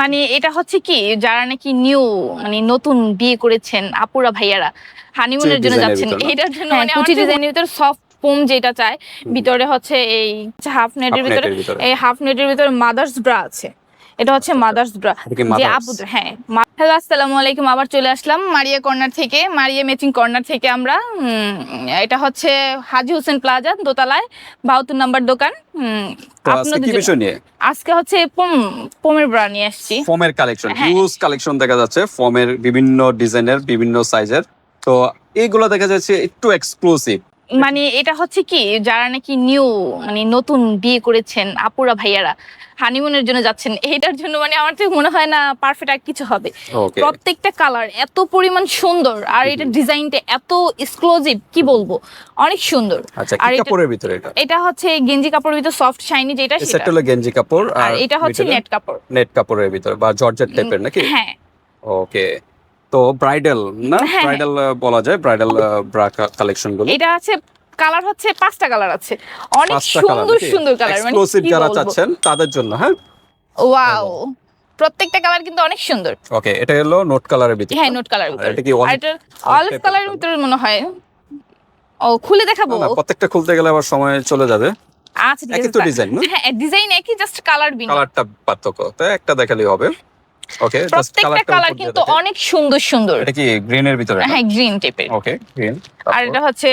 মানে এটা হচ্ছে কি যারা নাকি নিউ মানে নতুন বিয়ে করেছেন আপুরা ভাইয়ারা হানিমুনের জন্য যাচ্ছেন এটার জন্য মানে কুচি ডিজাইনের ভিতর সফট ফোম যেটা চায় ভিতরে হচ্ছে এই হাফ নেটের ভিতরে ভিতরে। এই হাফ নেটের ভিতরে মাদার্স ব্রা আছে। এটা হচ্ছে মাদার্স ব্রা যে mothers? আপু হ্যাঁ হ্যালো আসসালামু আলাইকুম আবার চলে আসলাম মারিয়া কর্নার থেকে। মারিয়া ম্যাচিং কর্নার থেকে আমরা এটা হচ্ছে হাজি হোসেন প্লাজা দোতলায় বাহাত্তর নাম্বার দোকান। আজকে হচ্ছে পোমের ব্রা নিয়ে আসছি। ফোমের কালেকশন। হিউজ কালেকশন দেখা যাচ্ছে ফোমের বিভিন্ন ডিজাইনের বিভিন্ন সাইজের তো এইগুলো দেখা যাচ্ছে একটু এক্সক্লুসিভ মানে এটা হচ্ছে কি যারা নাকি নিউ মানে নতুন বিয়ে করেছেন আপুরা ভাইয়ারা হানিমুনের জন্য যাচ্ছেন এটার জন্য মানে আমার তো মনে হয় না পারফেক্ট আর কিছু হবে। প্রত্যেকটা কালার এত পরিমাণ সুন্দর আর এটা ডিজাইনটা এত এক্সক্লুসিভ কি বলব? অনেক সুন্দর। আচ্ছা আর কাপড়ের ভিতরে এটা? এটা হচ্ছে গেঞ্জি কাপড়ের ভিতর সফট শাইনি যেটা সেটা। সেটটা হলো গেঞ্জি কাপড় আর এটা হচ্ছে নেট কাপড়। নেট কাপড়ের ভিতরে বা জর্জেট টাইপের নাকি? হ্যাঁ। ওকে তো ব্রাইডাল না? হ্যাঁ। ব্রাইডাল বলা যায় ব্রাইডাল ব্রা কালেকশনগুলো। এটা আছে কালার হচ্ছে পাঁচটা কালার আছে। অনেক সুন্দর সুন্দর কালার মানে এক্সক্লুসিভ যারা চাচ্ছেন তাদের জন্য হ্যাঁ? ওয়াও প্রত্যেকটা কালার কিন্তু অনেক সুন্দর। ওকে এটা হলো নোট কালারের ভিতরে। হ্যাঁ নোট কালারের ভিতরে। এটা কি অলিভ কালারের ভিতরে মনে হয়। ও খুলে দেখাবো? প্রত্যেকটা খুলতে গেলে আবার সময় চলে যাবে। আচ্ছা ঠিক একই আছে তো ডিজাইন না? হ্যাঁ ডিজাইন একই জাস্ট কালার বিন কালারটা পার্থক্য তো একটা দেখালেই হবে। ওকে প্রত্যেকটা কালার কিন্তু অনেক সুন্দর সুন্দর। এটা কি গ্রিনের ভিতরে? হ্যাঁ গ্রিন টাইপের ওকে গ্রিন আর এটা হচ্ছে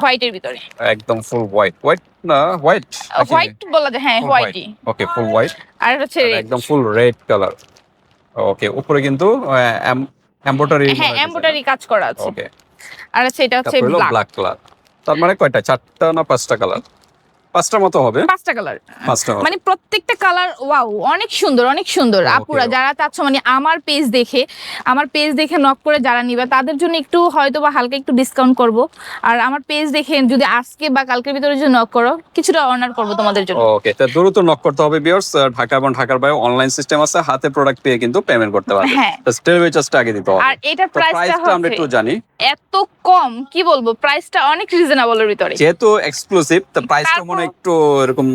হোয়াইটের ভিতরে। একদম ফুল হোয়াইট হোয়াইট না হোয়াইট হোয়াইট বলা যায় হ্যাঁ হোয়াইটই ওকে ফুল হোয়াইট আর এটা হচ্ছে একদম ফুল রেড কালার ওকে উপরে কিন্তু এমব্রয়ডারি হ্যাঁ এমব্রয়ডারি কাজ করা আছে। ওকে আর হচ্ছে এটা হচ্ছে ব্ল্যাক কালার তার মানে কয়টা? চারটা না পাঁচটা কালার পাঁচটা মতো হবে। পাঁচটা কালার পাঁচটা মানে প্রত্যেকটা কালার ওয়াও অনেক সুন্দর অনেক সুন্দর। আপুরা যারা চাচ্ছ মানে আমার পেজ দেখে আমার পেজ দেখে নক করে যারা নিবে তাদের জন্য একটু হয়তো বা হালকা একটু ডিসকাউন্ট করব। আর আমার পেজ দেখে যদি আজকে বা কালকের ভিতরে যদি নক করো কিছুটা অনার করব তোমাদের জন্য। ওকে তো দ্রুত নক করতে হবে ভিউয়ার্স ঢাকা এবং ঢাকার বাইরে অনলাইন সিস্টেম আছে হাতে প্রোডাক্ট পেয়ে কিন্তু পেমেন্ট করতে পারবে। হ্যাঁ। ডেলিভারি চার্জটা আগে দিতে হবে। আর এটার তো প্রাইসটা আমরা একটু জানি। এত কম কি বলব? প্রাইসটা অনেক রিজনেবলের ভিতরে। যেহেতু এক্সক্লুসিভ তো প্রাইসটা মনে একটু এরকম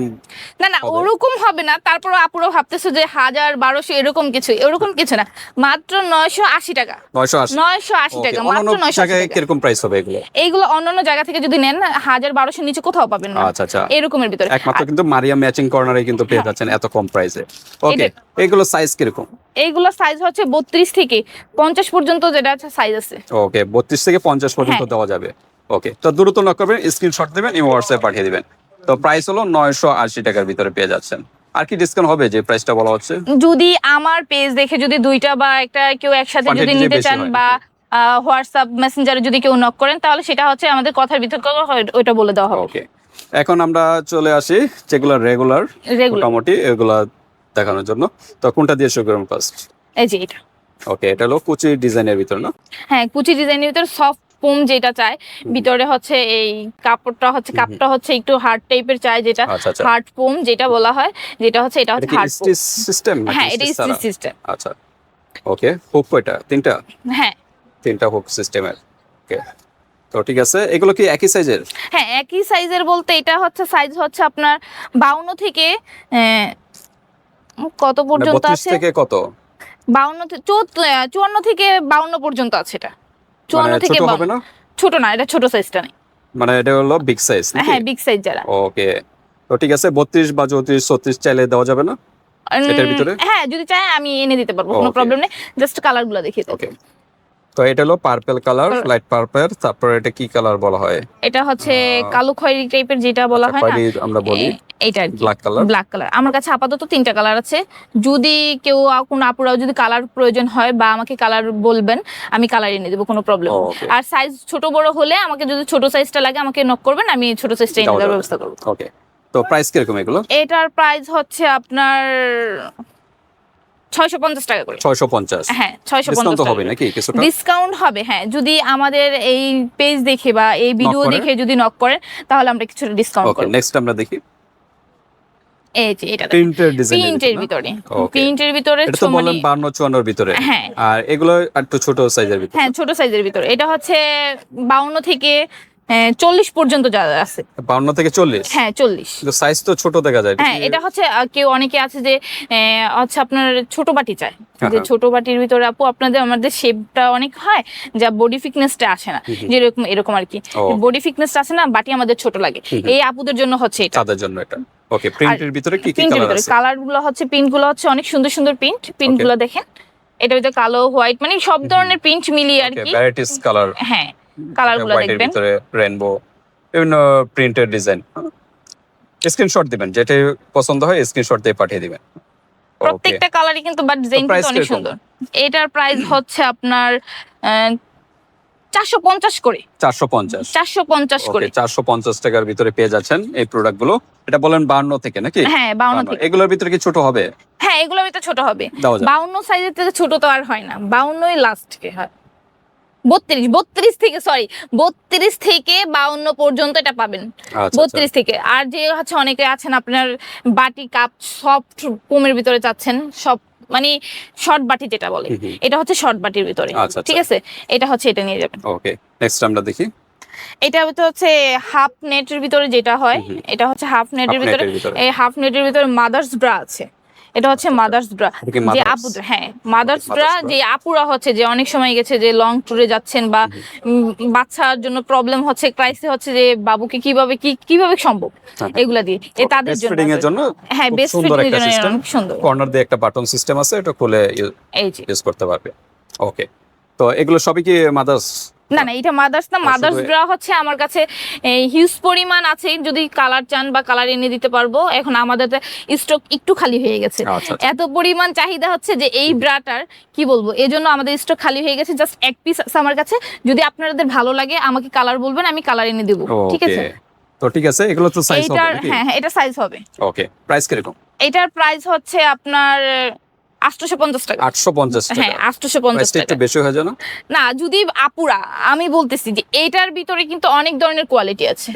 না না ওরকম হবে না। তারপর আপুরো ভাবতেছো যে হাজার বারোশো এরকম কিছু এরকম কিছু না। মাত্র নয়শো আশি টাকা। নয়শো আশি। নয়শো আশি টাকা। মাত্র নয়শো টাকা। কীরকম প্রাইস হবে এগুলো? এইগুলো অন্যান্য জায়গা থেকে যদি নেন হাজার বারোশো নিচে কোথাও পাবেন না। আচ্ছা আচ্ছা। এরকমের ভিতরে। একমাত্র কিন্তু মারিয়া ম্যাচিং কর্নারে কিন্তু পেয়ে হ্যাঁ। যাচ্ছেন এত কম প্রাইসে ওকে এগুলো সাইজ কীরকম? এইগুলো সাইজ হচ্ছে বত্রিশ থেকে পঞ্চাশ পর্যন্ত যেটা আছে সাইজ আছে। ওকে বত্রিশ থেকে পঞ্চাশ পর্যন্ত হ্যাঁ। দেওয়া যাবে। ওকে তো দ্রুত নক করবেন স্ক্রিনশট দেবেন এবং হোয়াটসঅ্যাপ পাঠিয়ে দিবেন। তো প্রাইস হলো নয়শো আশি টাকার ভিতরে পেয়ে যাচ্ছেন। আর কি ডিসকাউন্ট হবে যে প্রাইসটা বলা হচ্ছে? যদি আমার পেজ দেখে যদি দুইটা বা একটা কেউ একসাথে যদি নিতে চান বা হোয়াটসঅ্যাপ মেসেঞ্জারে যদি কেউ নক করেন তাহলে সেটা হচ্ছে আমাদের কথার ভিতর ওইটা বলে দেওয়া হবে। ওকে এখন আমরা চলে আসি যেগুলো রেগুলার রেগুলার মোটামুটি এগুলা দেখানোর জন্য। তো কোনটা দিয়ে শুরু করুন ফার্স্ট এই যে এটা। ওকে এটা হলো কুচি ডিজাইনের ভিতর না? হ্যাঁ কুচি ডিজাইনের ভিতর সফট পোম যেটা চায় ভিতরে হচ্ছে এই কাপড়টা হচ্ছে কাপটা হচ্ছে একটু হার্ড টাইপের চায় যেটা আচ্ছা আচ্ছা। হার্ড পোম যেটা বলা হয় যেটা হচ্ছে এটা হচ্ছে হার্ড সিস্টেম হ্যাঁ এটা স্টিচ সিস্টেম। আচ্ছা ওকে হুক কয়টা? তিনটা? হ্যাঁ। তিনটা হুক সিস্টেমের ওকে। তো ঠিক আছে এগুলো কি একই সাইজের? হ্যাঁ একই সাইজের বলতে এটা হচ্ছে সাইজ হচ্ছে আপনার বাউন্ন থেকে আহ, কত পর্যন্ত আছে? থেকে কত? বাউন্ন থে- চৌত- আহ, চুয়ান্ন থেকে বাউন্ন পর্যন্ত আছে এটা। চুয়ান্ন মানে থেকে ছোট হবে না? ছোট না এটা ছোট সাইজটা নেই। মানে এটা হলো বিগ সাইজ হ্যাঁ বিগ সাইজ যারা। ওকে তো ঠিক আছে বত্রিশ বা চৌত্রিশ ছত্রিশ চাইলে দেওয়া যাবে না? এটার ভিতরে? হ্যাঁ যদি চায় আমি এনে দিতে পারব কোনো প্রবলেম নেই। জাস্ট কালারগুলো দেখিয়ে দেবো। ওকে তো এটা হলো পার্পল কালার লাইট পার্পল তারপর এটা কি কালার বলা হয়? এটা হচ্ছে কালো খয়েরি টাইপের যেটা বলা হয় না? আমরা বলি এইটা ব্ল্যাক কালার ব্ল্যাক কালার আমার কাছে আপাতত তিনটা কালার আছে। যদি কেউ কোনো আপুরাও যদি কালার প্রয়োজন হয় বা আমাকে কালার বলবেন আমি কালার এনে দেবো কোনো প্রবলেম. আর সাইজ ছোট বড় হলে আমাকে যদি ছোট সাইজটা লাগে আমাকে নক করবেন আমি ছোট সাইজটা এনে দেওয়ার ব্যবস্থা করব। ওকে তো প্রাইস কীরকম এগুলো? এটার প্রাইস হচ্ছে আপনার ছয়শো পঞ্চাশ টাকা করে। ছয়শো পঞ্চাশ। হ্যাঁ ছয়শো পঞ্চাশ হবে নাকি ডিসকাউন্ট হবে হ্যাঁ। যদি আমাদের এই পেজ দেখে বা এই ভিডিও দেখে যদি নক করেন তাহলে আমরা কিছুটা ডিসকাউন্ট ওকে নেক্সট আমরা দেখি। এই যে এটা প্রিন্টের ডিজাইন প্রিন্টের ভিতরে. প্রিন্টের ভিতরে। এটা তো হ্যাঁ। আর এগুলো একটু ছোট সাইজের ভিতরে। হ্যাঁ ছোট সাইজের ভিতরে। এটা হচ্ছে বাউন্ন থেকে চল্লিশ পর্যন্ত যা আছে। বাউন্ন থেকে চল্লিশ? হ্যাঁ চল্লিশ। সাইজ তো ছোট দেখা যায়। হ্যাঁ এটা হচ্ছে কেউ অনেকে আছে যে হচ্ছে আপনার ছোট বাটি চায়। যে হ্যাঁ। ছোট বাটির ভিতরে আপু আপনাদের আমাদের শেপটা অনেক হয় যা বডি ফিটনেসটা আসে না। যেরকম এরকম আর কি। বডি ফিটনেসটা আসে না বাটি আমাদের ছোট লাগে। এই আপুদের জন্য হচ্ছে এটা। তাদের জন্য এটা। ওকে প্রিন্টের ভিতরে কি কি কালার আছে? কালারগুলো হচ্ছে প্রিন্টগুলো হচ্ছে অনেক সুন্দর সুন্দর প্রিন্ট প্রিন্টগুলো দেখেন। এটা ভিতরে কালো হোয়াইট মানে সব ধরনের প্রিন্ট মিলিয়ে আর কি। ভ্যারাইটিস কালার হ্যাঁ। কালারগুলো দেখবেন। ভিতরে রেনবো বিভিন্ন প্রিন্টের ডিজাইন স্ক্রিনশট দিবেন যেটা পছন্দ হয় স্ক্রিনশট দিয়ে পাঠিয়ে দিবেন। প্রত্যেকটা কালারই কিন্তু বাট ডিজাইন কিন্তু অনেক সুন্দর। এটার প্রাইস হচ্ছে আপনার চারশো পঞ্চাশ করে। চারশো পঞ্চাশ। চারশো পঞ্চাশ করে। চারশো পঞ্চাশ টাকার ভিতরে পেয়ে যাচ্ছেন এই প্রোডাক্টগুলো এটা বলেন বান্ন থেকে নাকি? হ্যাঁ বাউন্ন থেকে। এগুলোর ভিতরে কি ছোট হবে? হ্যাঁ এগুলোর ভিতরে ছোট হবে। বাউন্ন সাইজের থেকে ছোট তো আর হয় না। বাউন্নই লাস্ট কে হয়। বত্রিশ বত্রিশ থেকে সরি বত্রিশ থেকে বাউন্ন পর্যন্ত এটা পাবেন। আচ্ছা বত্রিশ থেকে। আর যে হচ্ছে অনেকে আছেন আপনার বাটি কাপ সফট পোমের ভিতরে চাচ্ছেন সব মানে শর্ট বাটি যেটা বলে। এটা হচ্ছে শর্ট বাটির ভিতরে আচ্ছা, ঠিক আছে? এটা হচ্ছে এটা নিয়ে যাবেন। ওকে নেক্সট আমরা দেখি। এটা তো হচ্ছে হাফ নেটের ভিতরে যেটা হয়। এটা হচ্ছে হাফ নেটের ভিতরে। এই হাফ নেটের ভিতরে মাদার্স ব্রা আছে। এটা হচ্ছে মাদার্স ব্রা যে আপু হ্যাঁ মাদার্স ব্রা যে আপুরা হচ্ছে যে অনেক সময় গেছে যে লং ট্যুরে যাচ্ছেন বা বাচ্চার জন্য প্রবলেম হচ্ছে ক্রাইসিস হচ্ছে যে বাবুকে কীভাবে কি কীভাবে সম্ভব? হ্যাঁ। এগুলা দিয়ে। এ তাদের জন্য ফিডিং এর জন্য হ্যাঁ বেস্ট ফিটিং এর জন্য অনেক সুন্দর। কর্নার দিয়ে একটা বাটন সিস্টেম আছে এটা খুলে এই ইউজ করতে পারবে। ওকে তো এগুলো সবই কি মাদার্স না না এটা মাদার্স না মাদার্স ব্রা হচ্ছে আমার কাছে হিউজ পরিমাণ আছে যদি কালার চান বা কালার এনে দিতে পারব। এখন আমাদের স্টক একটু খালি হয়ে গেছে। আচ্ছা আচ্ছা। এত পরিমাণ চাহিদা হচ্ছে যে এই ব্রাটার কি বলব এই জন্য আমাদের স্টক খালি হয়ে গেছে। জাস্ট এক পিস আছে আমার কাছে। যদি আপনাদের ভালো লাগে আমাকে কালার বলবেন আমি কালার এনে দেবো। ঠিক আছে? তো ঠিক আছে এগুলো তো সাইজ হবে হ্যাঁ হ্যাঁ এটা সাইজ হবে। ওকে প্রাইস কীরকম? এটার প্রাইস হচ্ছে আপনার আটশোশো পঞ্চাশ টাকা। আটশো পঞ্চাশ হ্যাঁ টাকা। পঞ্চাশ টাকা। বেশি হয়ে যায় না? যদি আপুরা আমি বলতেছি যে এটার ভিতরে কিন্তু অনেক ধরনের কোয়ালিটি আছে।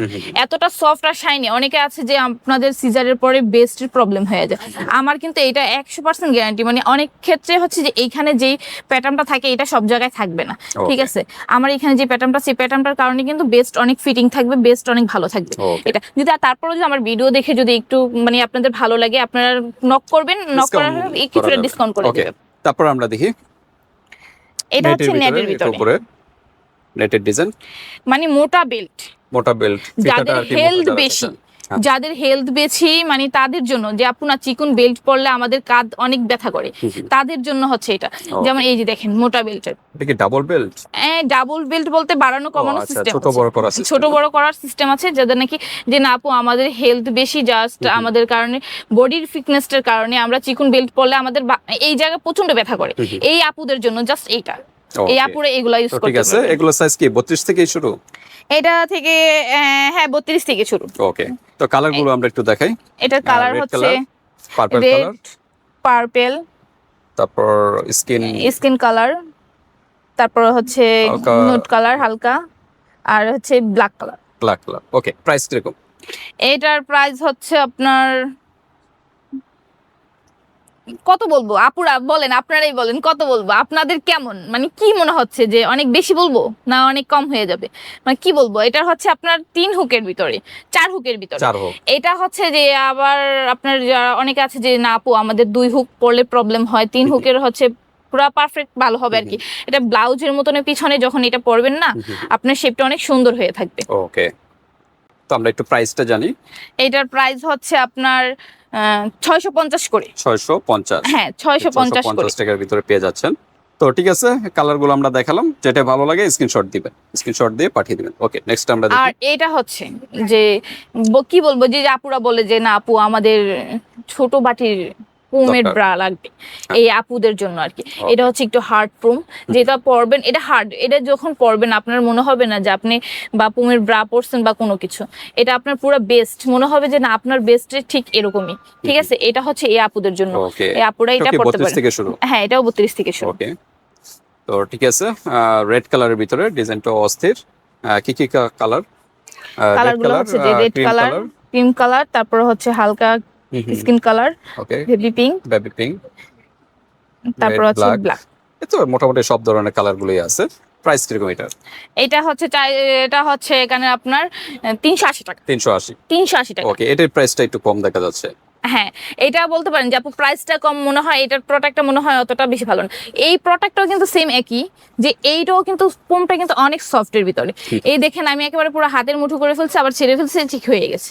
এতটা সফট আর শাইনি অনেকে আছে যে আপনাদের সিজারের পরে বেস্টের প্রবলেম হয়ে যায়। আমার কিন্তু এটা একশো পার্সেন্ট গ্যারান্টি মানে অনেক ক্ষেত্রে হচ্ছে যে এইখানে যেই প্যাটার্নটা থাকে এটা সব জায়গায় থাকবে না। ঠিক আছে? আমার এখানে যে প্যাটার্নটা সেই প্যাটার্নটার কারণে কিন্তু বেস্ট অনেক ফিটিং থাকবে বেস্ট অনেক ভালো থাকবে। এটা যদি তারপরে যদি আমার ভিডিও দেখে যদি একটু মানে আপনাদের ভালো লাগে আপনারা নক করবেন নক করার। ডিসকাউন্ট করে দেবে। তারপর আমরা দেখি এটা হচ্ছে নেটের ভিতরে উপরে। নেটের ডিজাইন মানে মোটা বেল্ট মোটা বেল্ট যাদের হেলথ বেশি। যাদের হেলথ বেশি মানে তাদের জন্য যে আপনার চিকুন বেল্ট পরলে আমাদের কাঁধ অনেক ব্যথা করে তাদের জন্য হচ্ছে এটা। যেমন এই যে দেখেন মোটা বেল্টের এটা ডাবল বেল্ট ডাবল বেল্ট বলতে বাড়ানো কমানো আচ্ছা, সিস্টেম ছোট বড় করার ছোট বড় করার সিস্টেম আছে যাদের নাকি যে না আপু আমাদের হেলথ বেশি জাস্ট আমাদের কারণে বডির ফিটনেসটার কারণে আমরা চিকুন বেল্ট পরলে আমাদের এই জায়গায় প্রচণ্ড ব্যথা করে। এই আপুদের জন্য জাস্ট এইটা। এই. আপুরা এগুলা ইউজ তো ঠিক আছে এগুলো সাইজ কি বত্রিশ থেকেই শুরু? এটা থেকে হ্যাঁ বত্রিশ থেকে শুরু। ওকে তো কালারগুলো আমরা একটু দেখাই। এটার কালার হচ্ছে color, পার্পল কালার পার্পেল তারপর স্কিন স্কিন কালার তারপর হচ্ছে নুট কালার হালকা আর হচ্ছে black colour black colour okay price কীরকম? এটার প্রাইস হচ্ছে আপনার কত বলব? আপুরা বলেন আপনারাই বলেন কত বলব? আপনাদের কেমন? মানে কি মনে হচ্ছে যে অনেক বেশি বলব না অনেক কম হয়ে যাবে? মানে কি বলব? এটা হচ্ছে আপনার তিন হুকের ভিতরে চার হুকের ভিতরে। এটা হচ্ছে যে আবার আপনার যারা অনেকে আছে যে না আপু আমাদের দুই হুক পড়লে প্রবলেম হয়। তিন হুকের হচ্ছে পুরো পারফেক্ট ভালো হবে আর কি। এটা ব্লাউজের মতন পিছনে যখন এটা পরবেন না আপনার শেপটা অনেক সুন্দর হয়ে থাকবে। ওকে তো আমরা একটু প্রাইসটা জানি। এটার প্রাইস হচ্ছে আপনার ছয়শো পঞ্চাশ করে। ছয়শো পঞ্চাশ। হ্যাঁ ছয়শো পঞ্চাশ পঞ্চাশ টাকার ভিতরে পেয়ে যাচ্ছেন। তো ঠিক আছে কালারগুলো আমরা দেখালাম। যেটা ভালো লাগে স্ক্রিনশট দিবেন। স্ক্রিনশট দিয়ে পাঠিয়ে দিবেন। ওকে নেক্সট আমরা আর এটা হচ্ছে যে কি বলব? যে আপুরা বলে যে না আপু আমাদের ছোট বাটির পোমের ব্রা লাগবে এই আপুদের জন্য আর কি। এটা হচ্ছে একটু হার্ড প্রুম যেটা পরবেন এটা হার্ড এটা যখন পরবেন আপনার মনে হবে না যে আপনি বা পোমের ব্রা পরছেন বা কোনো কিছু। এটা আপনার পুরো বেস্ট মনে হবে যে না আপনার বেস্টের ঠিক এরকমই। ঠিক আছে? এটা হচ্ছে এই আপুদের জন্য। এই আপুরা এটা পড়তে পারে হ্যাঁ এটাও বত্রিশ থেকে শুরু। তো ঠিক আছে রেড কালারের ভিতরে ডিজাইনটা অস্থির। কি কি কালার কালারগুলো হচ্ছে রেড কালার ক্রিম কালার তারপর হচ্ছে হালকা skin colour baby pink. Baby pink তারপর আছে. ব্ল্যাক তো মোটামুটি সব ধরনের কালার গুলোই আছে। প্রাইস কীরকম এটা এটা হচ্ছে এটা হচ্ছে এখানে আপনার তিনশো আশি টাকা। তিনশো আশি। তিনশো আশি টাকা। ওকে এটার প্রাইসটা একটু কম দেখা যাচ্ছে। হ্যাঁ এটা বলতে পারেন যে আপু প্রাইসটা কম মনে হয় এটার প্রোডাক্টটা মনে হয় অতটা বেশি ভালো না। এই প্রোডাক্টটাও কিন্তু সেম একই যে এইটাও কিন্তু ফোমটা কিন্তু অনেক সফটের ভিতরে। এই দেখেন আমি একেবারে পুরো হাতের মুঠো করে ফেলছি আবার ছেড়ে ফেলছি ঠিক হয়ে গেছে।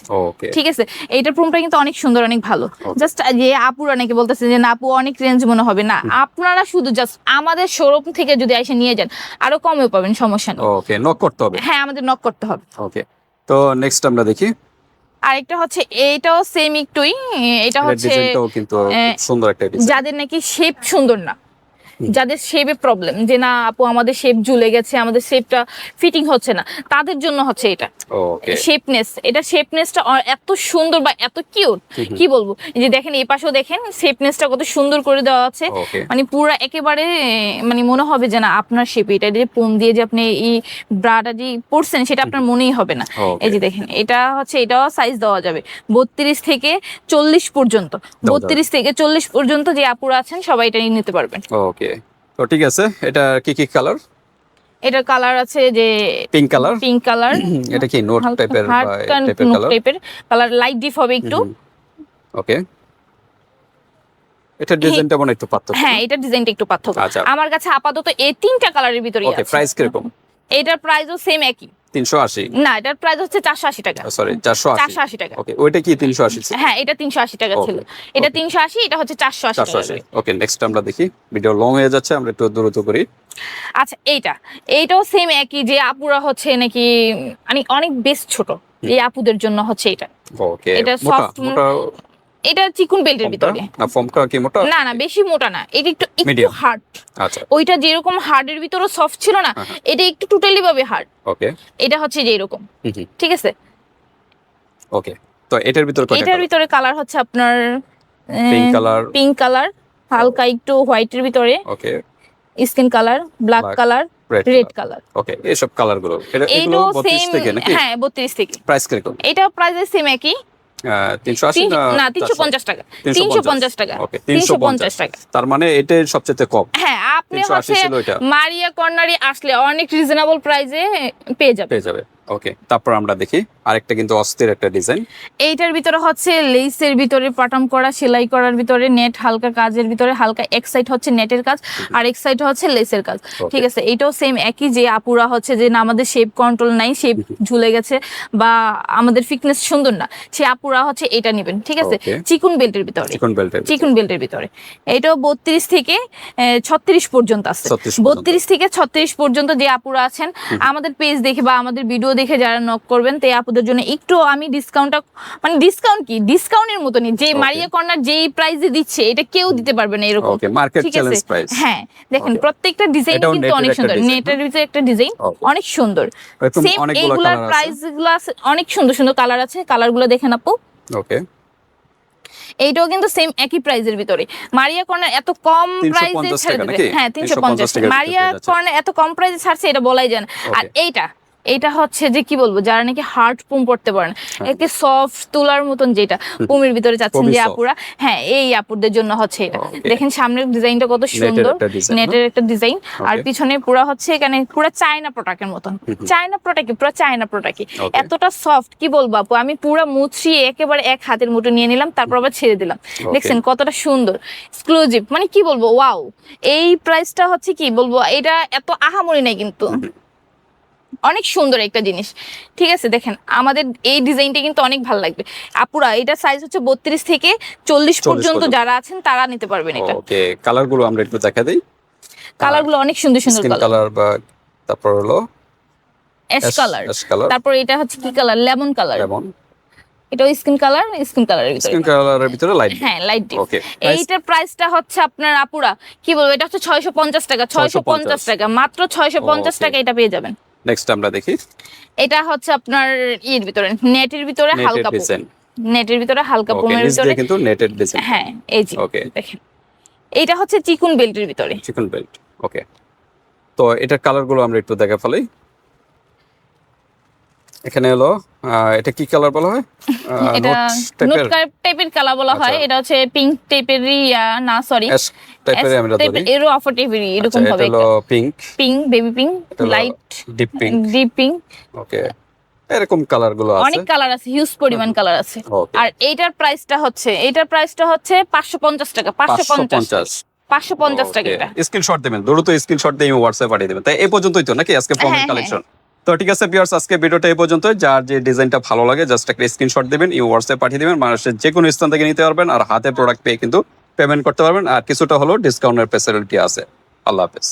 ঠিক আছে? এইটার প্রোমটা কিন্তু অনেক সুন্দর অনেক ভালো। জাস্ট যে আপুরা অনেকে বলতেছে যে না আপু অনেক রেঞ্জ মনে হবে। না আপনারা শুধু জাস্ট আমাদের শোরুম থেকে যদি এসে নিয়ে যান আরও কমেও পাবেন সমস্যা নেই। ওকে নক করতে হবে। হ্যাঁ আমাদের নক করতে হবে। ওকে তো নেক্সট আমরা দেখি। আরেকটা হচ্ছে এটাও সেম একটুই এটা হচ্ছে যাদের নাকি শেপ সুন্দর না। যাদের শেপে প্রবলেম যে না আপু আমাদের শেপ ঝুলে গেছে আমাদের শেপটা ফিটিং হচ্ছে না তাদের জন্য হচ্ছে এটা। শেপনেস এটা শেপনেসটা এত সুন্দর বা এত কিউট কি বলব? যে দেখেন এই পাশেও দেখেন শেপনেসটা কত সুন্দর করে দেওয়া আছে। মানে পুরো একেবারে মানে মনে হবে যে না আপনার শেপ এটা যে পোম দিয়ে যে আপনি এই ব্রাটা যে পরছেন সেটা আপনার মনেই হবে না। এই যে দেখেন এটা হচ্ছে এটাও সাইজ দেওয়া যাবে। বত্রিশ থেকে চল্লিশ পর্যন্ত। বত্রিশ থেকে চল্লিশ পর্যন্ত যে আপুরা আছেন সবাই এটা নিয়ে নিতে পারবেন। ওকে তো ঠিক আছে। এটা কি কি কালার এটার কালার আছে যে পিঙ্ক কালার পিঙ্ক কালার এটা কি নোট টাইপের বা টাইপের কালার টাইপের কালার লাইট ডিপ হবে একটু। ওকে এটা ডিজাইনটা মনে একটু পার্থক্য। হ্যাঁ এটা ডিজাইনটা একটু পার্থক্য। আচ্ছা। আমার কাছে আপাতত এই তিনটা কালারের ভিতরে ওকে প্রাইস কীরকম? এটার প্রাইসও সেম একই। তিনশো আশি। না এটার প্রাইস হচ্ছে চারশো আশি টাকা। সরি চারশো আশি। চারশো আশি টাকা। ওকে ওইটা কি তিনশো আশি হ্যাঁ এটা তিনশো আশি টাকা ছিল। এটা okay. তিনশো আশি এটা হচ্ছে চারশো আশি চারশো টাকা আশি। ওকে নেক্সট আমরা দেখি। ভিডিও লং হয়ে যাচ্ছে আমরা একটু দ্রুত করি। আচ্ছা এইটা। এইটাও সেম একই যে আপুরা হচ্ছে নাকি মানে অনেক বেশ ছোট। এই আপুদের জন্য হচ্ছে এটা ওকে এটা এটা চিকুন বেল্টের ভিতরে। না ফর্মটা কি মোটা? না না বেশি মোটা না। এটা একটু একটু হার্ড আচ্ছা। ওইটা যেরকম হার্ডের ভিতরে সফট ছিল না হ্যাঁ, হ্যাঁ। এটা একটু টোটালি ভাবে হার্ড ওকে এটা হচ্ছে যে এরকম। ঠিক আছে? ওকে তো এটার ভিতরে এটার ভিতরে কালার হচ্ছে আপনার পিঙ্ক কালার পিঙ্ক কালার হালকা একটু হোয়াইটের ভিতরে। Okay skin colour black colour red colour okay এইসব কালারগুলো। এটা এগুলো 32 সেম থেকে নাকি? হ্যাঁ বত্রিশ থেকে। প্রাইস কীরকম? এটাও প্রাইস সেম একই। তিনশো আশি না তিনশো পঞ্চাশ টাকা। তিনশো পঞ্চাশ। টাকা। ওকে তিনশো পঞ্চাশ টাকা। তার মানে এটাই সবচেয়ে কম। হ্যাঁ আপনি হচ্ছে মারিয়া কর্নারি আসলে অনেক রিজনেবল প্রাইসে পেয়ে যাবে পেয়ে যাবে। ওকে তারপর আমরা দেখি। আরেকটা কিন্তু অস্থির একটা ডিজাইন। এইটার ভিতরে হচ্ছে লেসের ভিতরে পাটাম করা সেলাই করার ভিতরে নেট হালকা কাজের ভিতরে হালকা এক সাইড হচ্ছে নেটের কাজ আর এক সাইড হচ্ছে লেসের কাজ। ঠিক আছে এইটাও সেম একই যে আপুরা হচ্ছে যে না আমাদের শেপ কন্ট্রোল নাই শেপ ঝুলে গেছে বা আমাদের ফিটনেস সুন্দর না সে আপুরা হচ্ছে এটা নেবেন ঠিক আছে? চিকুন বেল্টের ভিতরে। চিকন বেল্টের চিকুন বেল্টের ভিতরে। এটাও বত্রিশ থেকে ছত্রিশ পর্যন্ত আছে। 36 বত্রিশ থেকে ছত্রিশ পর্যন্ত যে আপুরা আছেন আমাদের পেজ দেখে বা আমাদের ভিডিও দেখে যারা নক করবেন তো এই আপুদের জন্য একটু আমি ডিসকাউন্টটা মানে ডিসকাউন্ট কি? ডিসকাউন্টের মতনই। যে মারিয়া কর্নার যেই প্রাইসে দিচ্ছে এটা কেউ দিতে পারবে না এরকম। ঠিক আছে? চ্যালেঞ্জ প্রাইস হ্যাঁ দেখেন প্রত্যেকটা ডিজাইন কিন্তু অনেক সুন্দর। নেটের ভিতরে একটা ডিজাইন অনেক সুন্দর। সেম এইগুলার প্রাইসগুলো অনেক সুন্দর সুন্দর কালার আছে। কালারগুলো দেখেন আপু। ওকে এইটাও কিন্তু সেম একই প্রাইজের ভিতরে। মারিয়া কর্নার এত কম 350 প্রাইসে ছাড়ে টাকা দিবে। নাকি? হ্যাঁ তিনশো পঞ্চাশ মারিয়া কর্নার এত কম প্রাইসে ছাড়ছে এটা বলাই যায় না। আর এইটা এইটা হচ্ছে যে কি বলব যারা নাকি হার্ড পুম পড়তে পারেন একটি সফট তুলার মতন যেটা পুমের ভিতরে চাচ্ছেন যে আপুরা হ্যাঁ এই আপুদের জন্য হচ্ছে এটা। দেখেন সামনের ডিজাইনটা কত সুন্দর না? নেটের একটা ডিজাইন আর পিছনে পুরো হচ্ছে এখানে পুরো চায়না প্রোডাক্টের মতন। চায়না প্রোডাক্ট পুরো চায়না প্রোডাক্ট. এতটা সফট কি বলব আপু? আমি পুরো মুছড়িয়ে একেবারে এক হাতের মুঠো নিয়ে নিলাম তারপর আবার ছেড়ে দিলাম। দেখছেন কতটা সুন্দর এক্সক্লুসিভ মানে কি বলব ওয়াও এই প্রাইসটা হচ্ছে কি বলব এটা এত আহামরি নাই কিন্তু। অনেক সুন্দর একটা জিনিস। ঠিক আছে দেখেন আমাদের এই ডিজাইনটা কিন্তু অনেক ভালো লাগবে। আপুরা এটা সাইজ হচ্ছে বত্রিশ থেকে চল্লিশ পর্যন্ত। যারা আছেন তারা নিতে পারবেন এটা। ওকে কালারগুলো আমরা একটু দেখা দিই। কালারগুলো অনেক সুন্দর সুন্দর কালার বা তারপর হলো অ্যাশ কালার তারপর এটা হচ্ছে কি কালার লেমন কালার যেমন এটাও স্কিন কালার স্কিন কালারের ভিতরে। স্কিন কালারের ভিতরে লাইট হ্যাঁ লাইট ডিপ ওকে এইটার প্রাইসটা হচ্ছে আপনার আপুরা কি বলব এটা হচ্ছে ছয়শো পঞ্চাশ টাকা ছয়শো পঞ্চাশ 650 টাকা মাত্র ছয়শো পঞ্চাশ Okay. টাকা এটা পেয়ে যাবেন। নেক্সট আমরা দেখি। এটা হচ্ছে আপনার ইয়ের ভিতরে নেটের ভিতরে হালকা নেটের ভিতরে হালকা ওকে পোমের ভিতরে। কিন্তু নেটেড ডিজাইন হ্যাঁ এই যে Okay. দেখেন। এইটা হচ্ছে চিকুন বেল্টের ভিতরে। চিকন বেল্ট ওকে তো এটার কালারগুলো আমরা একটু দেখা ফেলাই এখানে হলো এটা কি কালার বলা হয়? এটা নোট টাইপের কালার বলা হয়। আচ্ছা। এটা হচ্ছে পিঙ্ক টাইপের না সরি টাইপের আমরা ধরি। এরও আচ্ছা, এরকম এটা হলো pink pink baby pink light deep pink deep pink okay এরকম কালারগুলো আছে। অনেক কালার আছে হিউজ পরিমাণ কালার আছে। আর এইটার প্রাইসটা হচ্ছে এইটার প্রাইসটা হচ্ছে পাঁচশো পঞ্চাশ টাকা পাঁচশো পাঁচশো পঞ্চাশ। টাকা এটা। স্ক্রিনশট দেবেন। দ্রুত স্ক্রিনশট দিয়ে হোয়াটসঅ্যাপ পাঠিয়ে দেবেন। তাই এই পর্যন্তই তো নাকি আজকে ফর্মের হ্যাঁ, কালেকশন তো ঠিক আছে ভিউয়ার্স আজকে ভিডিওটা এই পর্যন্ত যার যে ডিজাইনটা ভালো লাগে জাস্ট একটা স্ক্রিনশট দিবেন এই হোয়াটসঅ্যাপ পাঠিয়ে দিবেন। মানুষের যে কোনো স্থান থেকে নিতে পারবেন। আর হাতে প্রোডাক্ট পেয়ে কিন্তু পেমেন্ট করতে পারবেন আর কিছুটা হলো ডিসকাউন্টের ফেসিলিটি আছে। আল্লাহ হাফেজ।